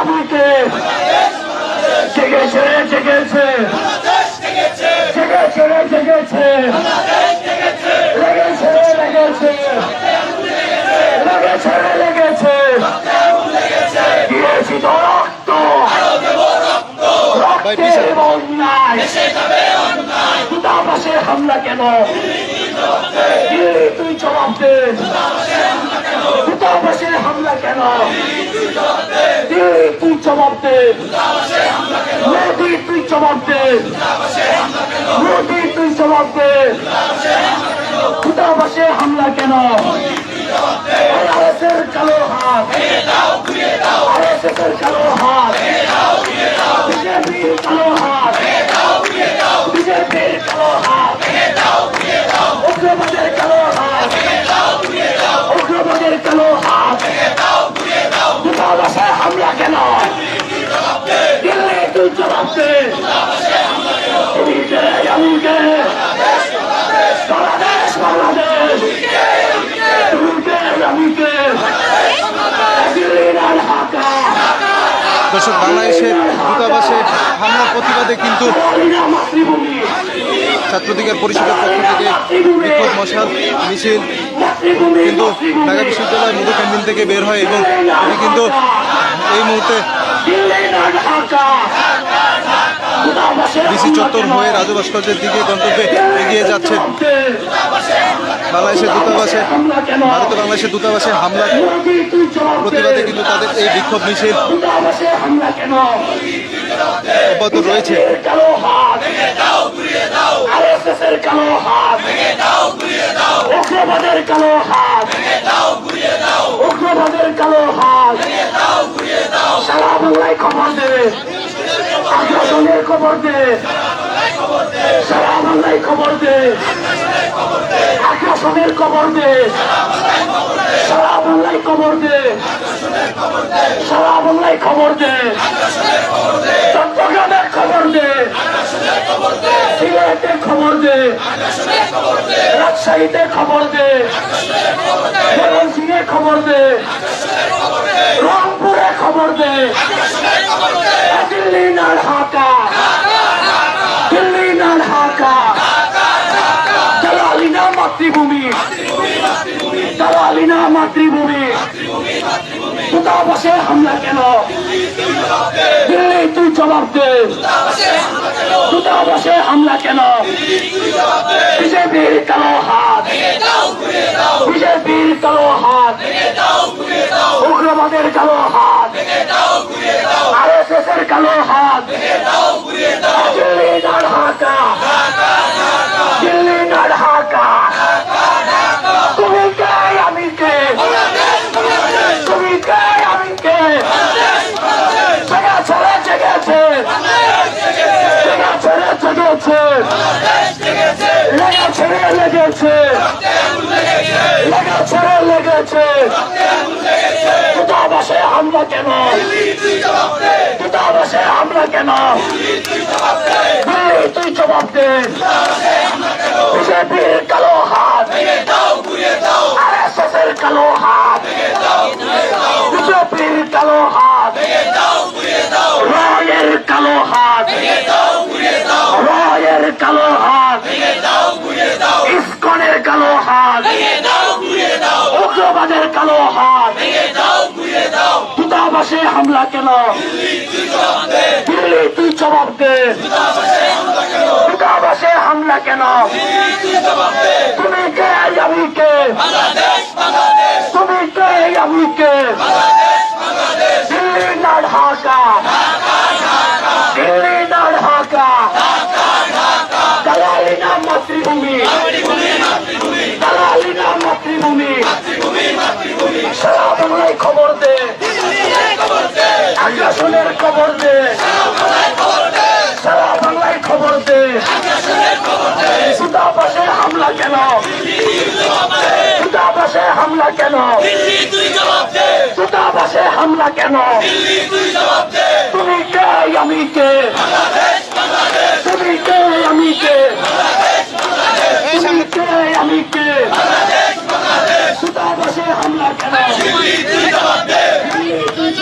আমাকে। জেগেছে জেগেছে। জেগেছে জেগেছে। লেগেছে লেগেছে। লেগেছে লেগেছে। দিয়েছি তো রক্ত। রক্তের বন্যায় দূতাবাসে হামলা কেন? তুই জবাব দে। দূতাবাসে হামলা কেন? তুই জবাব দে। মোদি, তুই জবাব দে। মোদি, তুই জবাব দে। দূতাবাসে হামলা কেন? আরএসের কালো হাত। আরএসএসের কালো হাত। বিজেপির কালো হাত। বিজেপির কালো হাত। উগ্রবাদের কালো হাত। উগ্রবাদের কালো হাত। হামলা কেন? দিল্লি তুই জবাব দে বাংলাদেশ বাংলাদেশ। দর্শক বাংলাদেশের দূতাবাসে হামলার প্রতিবাদে কিন্তু ছাত্রদিগের পরিষদের পক্ষ থেকে বিক্ষোভ মশাল, মিছিল, কিন্তু ঢাকা বিশ্ববিদ্যালয় মধু ক্যান্টিন থেকে বের হয় এবং এটি কিন্তু এই মুহূর্তে ডিসি চত্বর হয়ে রাজু ভাস্কর্যের দিকে গন্তব্যে এগিয়ে যাচ্ছে বাংলাদেশের দূতাবাসে, ভারতে বাংলাদেশের দূতাবাসে হামলা। প্রতিবাদে কিন্তু তাদের এই বিক্ষোভ মিছিল। অব্যাহত রয়েছে। এর কালো হাত আরএসএসের কালো হাত। উগ্রবাদের কালো হাত। উগ্রবাদের কালো হাত। সারা বাংলায় খবর দে। আগ্রাসনের খবর দে। সারা বাংলায় খবর দে। আগ্রাসনের খবর দে। সারা বাংলায় খবর দে। সারা বাংলায় খবর দে। চট্টগ্রামের খবর দে। খবর দে। রাজশাহীতে দে। ময়মনসিংহে খবর দে। রংপুরে খবর দে। দিল্লি না ঢাকা দিল্লি না ঢাকা দালালিনা মাতৃভূমি। মাতৃভূমি। দূতাবাসে হামলা কেন? দিল্লি তুই জবাব দে। দূতাবাসে হামলা কেন? বিজেপির কালো হাত। বিজেপির কালো হাত। উগ্রবাদের কালো হাত। আর এস এস এর কালো হাত। দিল্লি না ঢাকা দিল্লি না ঢাকা তুমি কে আমি কে তুমি কে আমি কে জেগা ছেড়ে জেগেছে জেগা ছেড়ে জেগেছে লেগা ছেড়ে লেগেছে। লেগা ছেড়ে লেগেছে। দূতাবাসে হামলা কেন? দূতাবাসে হামলা কেন? তুই জবাব দে। বিজেপির কালো হাত আর এস এস এর কালো হাত বিজেপির কালো হাত রয়ের কালো হাত রয়ের কালো হাত ইস্কনের কালো হাত উগ্রবাদের কালো হাত দূতাবাসে হামলা কেন? দিল্লি তুই জবাব দে। দূতাবাসে হামলা কেন? তুমি কে আমি কে দিল্লি না ঢাকা দিল্লি না ঢাকা দালালি না মাতৃভূমি দালালি না মাতৃভূমি সারা বাংলায় খবর দে আগ্রাসনের খবর দে। সারা বাংলায় খবর দে। সুতাবাসে হামলা কেন? সুতাবাসে হামলা কেন? সুতাবাসে হামলা কেন? তুমি কে, আমি কে? তুমি কে, আমি কে? তুমি কে, আমি কে? সুতাবাসে হামলা কেন?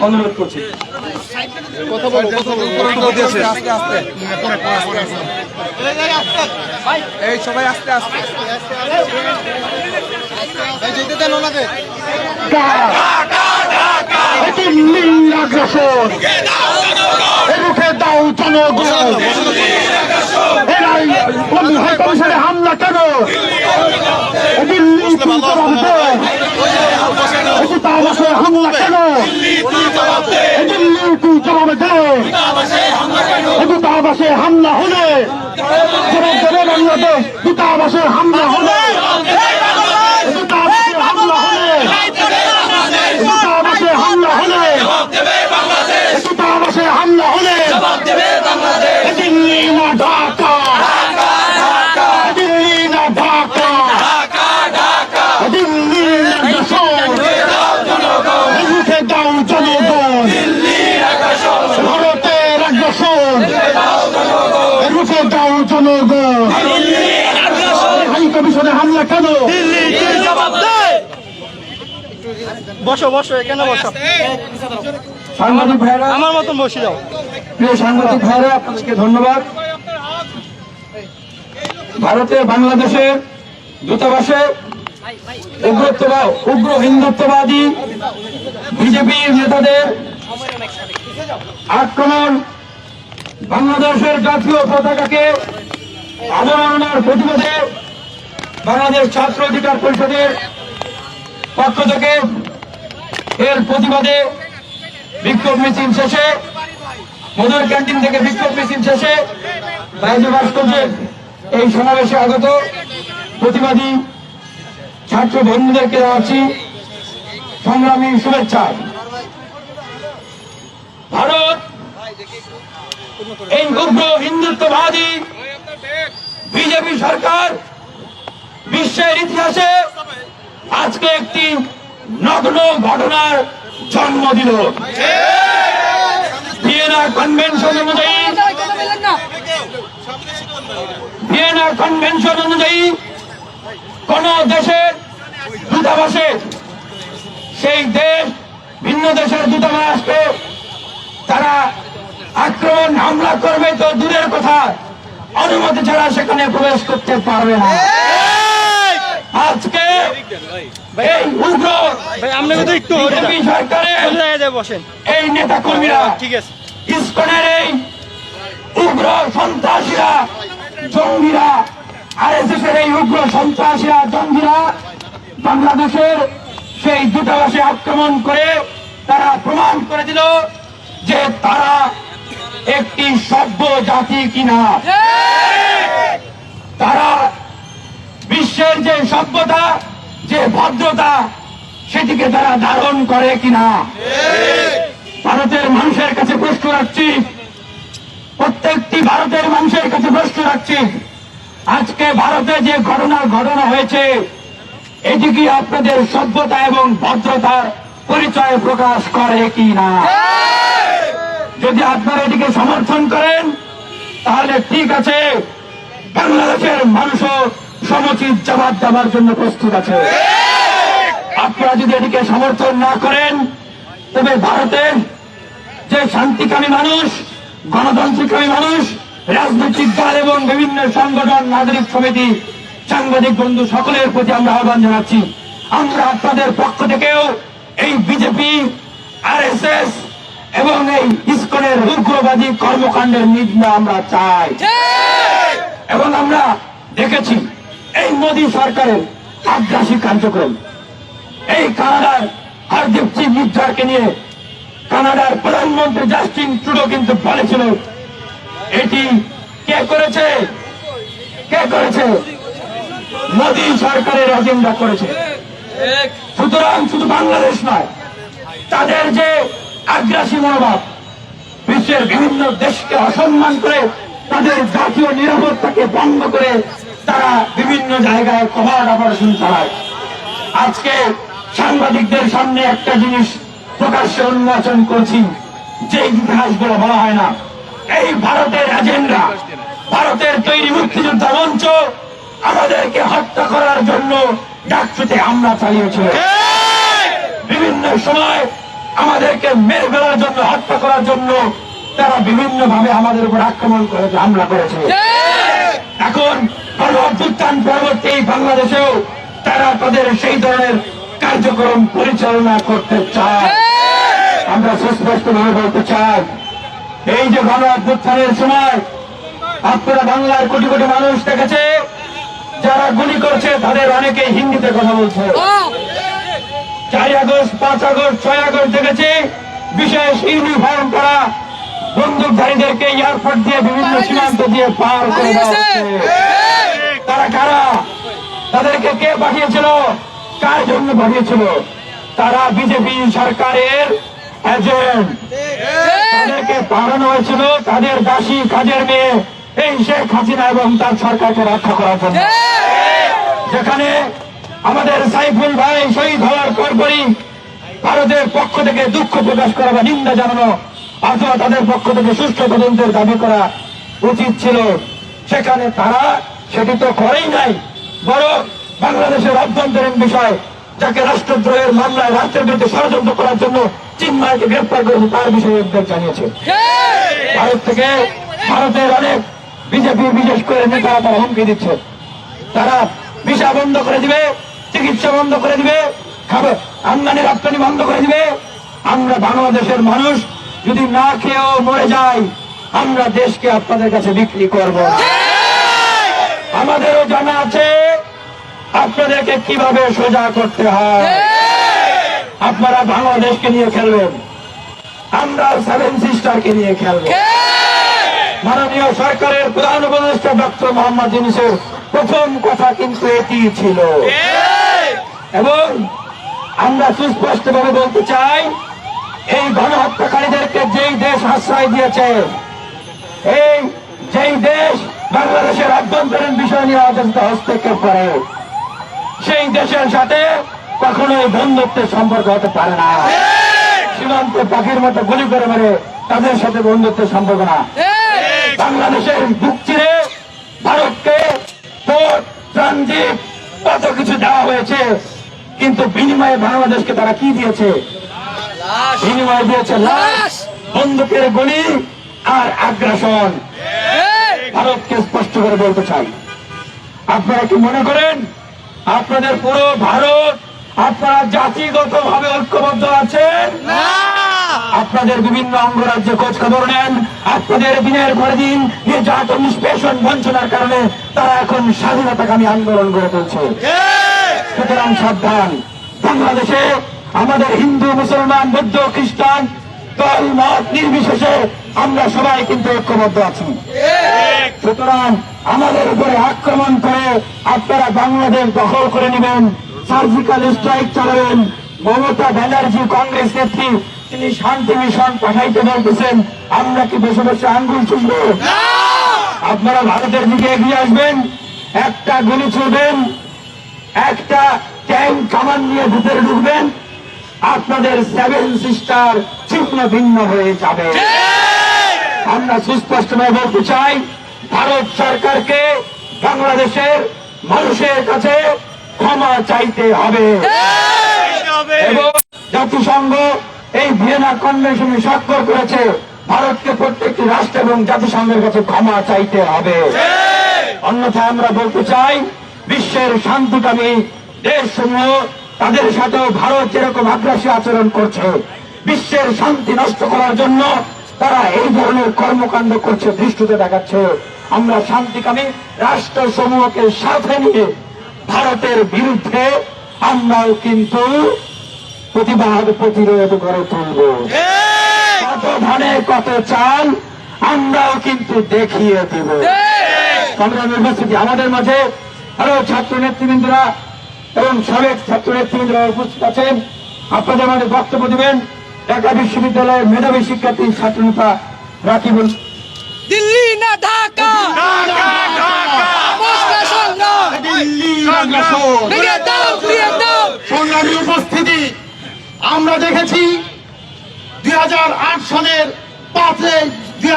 অনুরোধ করছি। কথা বলো কথা বলো। বক্তব্য দিয়েছে এই সবাই আস্তে আস্তে। হামলা কেন হামলা কেন? তুই জবাব দে এটি তামাশে হামলা হলে। বাংলাদেশ দূতাবাসে হামলা হলে দূতাবাসে হামলা হলে দূতাবাসে হামলা হলে দূতাবাসে হামলা হলে দিল্লি না ঢাকা দিল্লি না ঢাকা দিল্লি না দেশন রুখে দাও জনগণ ভারতের আগ্রাসন রুখে দাও জনগণ হাই কমিশনে হামলা কেন বসো বসো এখানে বসো। সাংবাদিক ভাইরা আমার মতন বসে যাও। প্রিয় সাংবাদিক ভাইরা আপনাদেরকে ধন্যবাদ। ভারতে বাংলাদেশে দূতাবাসে উগ্রত্ববা উগ্র হিন্দুত্ববাদী বিজেপির নেতাদের আক্রমণ বাংলাদেশের জাতীয় পতাকাকে অবমাননার প্রতিবাদে বাংলাদেশ ছাত্র অধিকার পরিষদের পক্ষ থেকে এর প্রতিবাদে বিক্ষোভ মিছিল শেষে, মধুর ক্যান্টিন থেকে বিক্ষোভ মিছিল শেষে রাজ্য ভাস্কর্যের এই সমাবেশে আগত প্রতিবাদী ছাত্র বন্ধুদেরকে জানাচ্ছি সংগ্রামী শুভেচ্ছা। ভারত এই উগ্র হিন্দুত্ববাদী বিজেপি সরকার বিশ্বের ইতিহাসে আজকে একটি নগ্ন ঘটনার জন্ম দিল। দেশের সেই দেশ ভিন্ন দেশের দূতাবাসকে তারা আক্রমণ, হামলা করবে তো দূরের কথা। অনুমতি ছাড়া সেখানে প্রবেশ করতে পারবে না। আজকে এই উগ্র ভাই আপনাকে একটু সরকারের চলে যায় যায় বসেন। এই নেতা কর্মীরা ঠিক আছে। ইস্কনের এই উগ্র সন্ত্রাসীরা জঙ্গিরা আর এর এই উগ্র সন্ত্রাসীরা জঙ্গিরা বাংলাদেশের সেই দূতাবাসে আক্রমণ করে তারা প্রমাণ করে দিল যে তারা একটি সভ্য জাতি কিনা। তারা বিশ্বের যে সভ্যতা, যে ভদ্রতা, সেটিকে তারা ধারণ করে কিনা? ভারতের মানুষের কাছে প্রশ্ন রাখছি। প্রত্যেকটি ভারতের মানুষের কাছে প্রশ্ন রাখছি। আজকে ভারতে যে ঘটনা ঘটনা হয়েছে, এটি কি আপনাদের সভ্যতা এবং ভদ্রতার পরিচয় প্রকাশ করে কি না যদি আপনারা এটিকে সমর্থন করেন, তাহলে ঠিক আছে, বাংলাদেশের মানুষও সমুচিত জবাব দেওয়ার জন্য প্রস্তুত আছে। আপনারা যদি এটিকে সমর্থন না করেন তবে ভারতের যে শান্তিকামী মানুষ গণতান্ত্রিকামী মানুষ রাজনৈতিক দল এবং বিভিন্ন সংগঠন নাগরিক সমিতি সাংবাদিক বন্ধু সকলের প্রতি আমরা আহ্বান জানাচ্ছি। আমরা আপনাদের পক্ষ থেকেও এই বিজেপি আর এবং এই ইস্কনের উগ্রবাদী কর্মকাণ্ডের নিন্দা আমরা চাই। এবং আমরা দেখেছি এই মোদী সরকারের আগ্রাসী কার্যক্রম, এই কানাডার হরদীপ সিং মির্জাকে নিয়ে কানাডার প্রধানমন্ত্রী জাস্টিন ট্রুডো কিন্তু বলেছিল, এটি কে করেছে? কে করেছে? মোদী সরকারের এজেন্ডা করেছে। সুতরাং শুধু বাংলাদেশ নয়, তাদের যে আগ্রাসী মনোভাব, বিশ্বের বিভিন্ন দেশকে অসম্মান করে তাদের জাতীয় নিরাপত্তাকে ভঙ্গ করে তারা বিভিন্ন জায়গায় কভার অপারেশন চালায়। আজকে সাংবাদিকদের সামনে একটা জিনিস প্রকাশ্যে উন্মোচন করছি যে ইতিহাসগুলো বলা হয় না। এই ভারতের এজেন্ডা ভারতের তৈরি মুক্তিযোদ্ধা মঞ্চ আমাদেরকে হত্যা করার জন্য ডাকসুতে হামলা চালিয়েছিল। বিভিন্ন সময় আমাদেরকে মেরে ফেলার জন্য হত্যা করার জন্য তারা বিভিন্ন ভাবে আমাদের উপর আক্রমণ করেছে হামলা করেছে। এখন গণ অভ্যুত্থান পরবর্তী বাংলাদেশেও তারা তাদের সেই ধরনের কার্যক্রম পরিচালনা করতে চায়। আমরা সুস্পষ্ট ভাবে বলতে চাই এই যে গণ অভ্যুত্থানের সময় আপনারা বাংলার কোটি কোটি মানুষ দেখেছে যারা গুলি করছে তাদের অনেকে হিন্দিতে কথা বলছে। চার আগস্ট পাঁচ আগস্ট ছয় আগস্ট দেখেছি বিশেষ ইউনিফর্ম করা বন্দুকধারীদেরকে এয়ারপোর্ট দিয়ে বিভিন্ন সীমান্ত দিয়ে পার করে দেওয়া হচ্ছে। তারা কারা? তাদেরকে কে পাঠিয়েছিল? কার জন্য পাঠিয়েছিল? তারা বিজেপি সরকারের তাদেরকে পাঠানো হয়েছিল তাদের দাসী কাজের মেয়ে? এই শেখ হাসিনা এবং তার সরকারকে রক্ষা করার জন্য। যেখানে আমাদের সাইফুল ভাই শহীদ হওয়ার পরপরই ভারতের পক্ষ থেকে দুঃখ প্রকাশ করা বা নিন্দা জানানো, অথবা তাদের পক্ষ থেকে সুষ্ঠু তদন্তের দাবি করা উচিত ছিল। সেখানে তারা সেটি তো করেই নাই বরং বাংলাদেশের অভ্যন্তরীণ বিষয় যাকে রাষ্ট্রদ্রোহের মামলায় রাষ্ট্রের বিরুদ্ধে ষড়যন্ত্র করার জন্য চিন্ময়কে গ্রেপ্তার করেছে তার বিষয়ে উদ্বেগ জানিয়েছে। ভারত থেকে ভারতের অনেক বিজেপি বিশেষ করে নেতারা তারা হুমকি দিচ্ছে। তারা ভিসা বন্ধ করে দিবে চিকিৎসা বন্ধ করে দিবে খাবার আমদানি রপ্তানি বন্ধ করে দিবে। আমরা বাংলাদেশের মানুষ যদি না খেয়েও মরে যাই আমরা দেশকে আপনাদের কাছে বিক্রি করব। আমাদেরও জানা আছে আপনাদেরকে কীভাবে সোজা করতে হয়। আপনারা বাংলাদেশকে নিয়ে খেলবেন। আমরা সেভেন সিস্টারকে নিয়ে খেলব। মাননীয় সরকারের প্রধান উপদেষ্টা ডক্টর মোহাম্মদ ইউনুসের প্রথম কথা কিন্তু এটি ছিল। এবং আমরা সুস্পষ্টভাবে বলতে চাই এই গণহত্যাকারীদেরকে যেই দেশ আশ্রয় দিয়েছে এই যেই দেশ বাংলাদেশের অভ্যন্তরীণ বিষয় নিয়ে অত্যন্ত হস্তক্ষেপ করে। সেই দেশের সাথে কখনোই বন্ধুত্বের সম্পর্ক হতে পারে না। সীমান্তে পাখির মতো গুলি করে মেরে তাদের সাথে বন্ধুত্বের সম্পর্ক না। বাংলাদেশের বুক চিরে ভারতকে পোর্ট ট্রানজিট কত কিছু দেওয়া হয়েছে কিন্তু বিনিময়ে বাংলাদেশকে তারা কি দিয়েছে? বিনিময়ে দিয়েছে লাশ। বন্দুকের গুলি আর আগ্রাসন। ভারতকে স্পষ্ট করে বলতে চাই। আপনারা কি মনে করেন আপনাদের পুরো ভারত আপনারা জাতিগত ভাবে ঐক্যবদ্ধ আছেন? আপনাদের বিভিন্ন অঙ্গরাজ্যে খোঁজ খবর নেন আপনাদের দিনের পর দিন নির্যাতন নিষ্পেষণ বঞ্চনার কারণে তারা এখন স্বাধীনতাকামী আন্দোলন গড়ে তুলছে। সুতরাং সাবধান। বাংলাদেশে আমাদের হিন্দু মুসলমান বৌদ্ধ খ্রিস্টান দল, মত নির্বিশেষে আমরা সবাই কিন্তু ঐক্যবদ্ধ আছি। সুতরাং আমাদের উপরে আক্রমণ করে আপনারা বাংলাদেশ দখল করে নেবেন সার্জিক্যাল স্ট্রাইক চালাবেন, মমতা ব্যানার্জি কংগ্রেস নেত্রী, তিনি শান্তি মিশন পাঠাইতে বলতেছেন, আমরা কি বসে বসে আঙ্গুল চুষব? আপনারা ভারতের দিকে এগিয়ে আসবেন, একটা গুলি ছুড়বেন, একটা ট্যাঙ্ক কামান নিয়ে ভিতরে ঢুকবেন আপনাদের সেভেন সিস্টার ছিন্ন ভিন্ন হয়ে যাবে। আমরা সুস্পষ্টভাবে বলতে চাই ভারত সরকারকে বাংলাদেশের মানুষের কাছে ক্ষমা চাইতে হবে। এবং জাতিসংঘ এই ভিয়েনা কনভেনশনে স্বাক্ষর করেছে ভারতকে প্রত্যেকটি রাষ্ট্র এবং জাতিসংঘের কাছে ক্ষমা চাইতে হবে। অন্যথায় আমরা বলতে চাই বিশ্বের শান্তিকামী দেশসমূহ তাদের সাথেও ভারত যেরকম আগ্রাসী আচরণ করছে বিশ্বের শান্তি নষ্ট করার জন্য তারা এই ধরনের কর্মকাণ্ড করছে দৃষ্টিতে দেখাচ্ছে। আমরা শান্তিকামী রাষ্ট্র সমূহকে সাথে নিয়ে ভারতের বিরুদ্ধে আমরাও কিন্তু প্রতিবাদ প্রতিরোধ গড়ে তুলব। কত ধানে কত চাল আমরাও কিন্তু দেখিয়ে দেব। সংগ্রাম ইউনিভার্সিটি আমাদের মাঝে আরও ছাত্র নেতৃবৃন্দরা এবং সাবেক ছাত্র নেতৃবৃন্দরা উপস্থিত আছেন। আপনাদের মাঝে বক্তব্য দিবেন ঢাকা বিশ্ববিদ্যালয়ের মেধাবী শিক্ষার্থী ছাত্রনেতা রাকিবুল। দিল্লি না ঢাকা? সংগ্রাম। উপস্থিতি আমরা দেখেছি দুই হাজার আট সালের পাঁচে দুই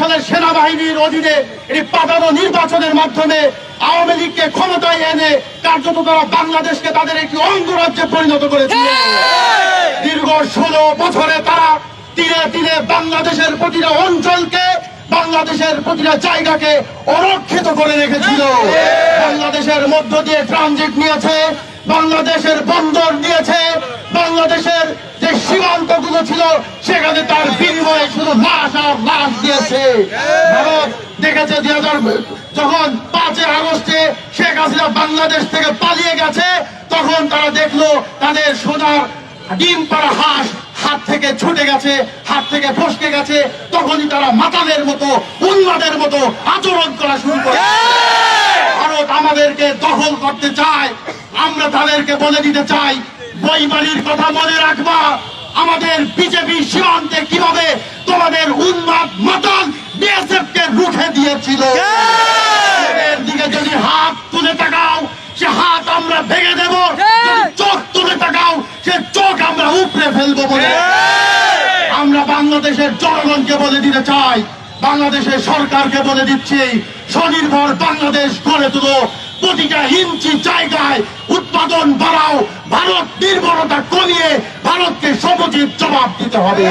সালের সেনাবাহিনীর অধীনে এটি পাতানো নির্বাচনের মাধ্যমে আওয়ামী লীগকে ক্ষমতায় এনে কার্যত তারা বাংলাদেশকে তাদের একটি অঙ্গরাজ্যে পরিণত করেছিল দীর্ঘ ষোলো বছরে তারা তীরে তীরে বাংলাদেশের প্রতিটা অঞ্চলকে বাংলাদেশের প্রতিটা জায়গাকে অরক্ষিত করে রেখেছিল। বাংলাদেশের মধ্য দিয়ে ট্রানজিট নিয়েছে বাংলাদেশের বন্দর নিয়েছে বাংলাদেশের সেখানে তার বিনিময়ে শুধু লাশ আর লাশ দিয়েছে। ভারত দেখেছে দুই হাজার যখন পাঁচই আগস্টে শেখ হাসিনা বাংলাদেশ থেকে পালিয়ে গেছে, তখন তারা দেখল তাদের সোনার ডিম পাড়া হাঁস হাত থেকে ছুটে গেছে, হাত থেকে ফসকে গেছে। তখনই তারা মাতালের মতো, উন্মাদের মতো আচরণ করা শুরু করে। ভারত আমাদেরকে দখল করতে চায়, আমরা তাদেরকে বলে দিতে চাই বইমারির কথা মনে রাখবা। আমাদের বিজেপি সীমান্তে কীভাবে তোমাদের উন্মাদ মাতাল বিএসএফ কে রুখে দিয়েছিল? দিকে যদি হাত তুলে তাকাও সে হাত আমরা ভেঙে দেব। চোখ তুলে তাকাও সে চোখ আমরা উপড়ে ফেলব বলে। আমরা বাংলাদেশের জনগণকে বলে দিতে চাই বাংলাদেশের সরকারকে বলে দিচ্ছি স্বনির্ভর বাংলাদেশ গড়ে তুলো প্রতিটা ইঞ্চি জায়গায় উৎপাদন বাড়াও ভারত নির্ভরতা কমিয়ে ভারতকে সমুচিত জবাব দিতে হবে।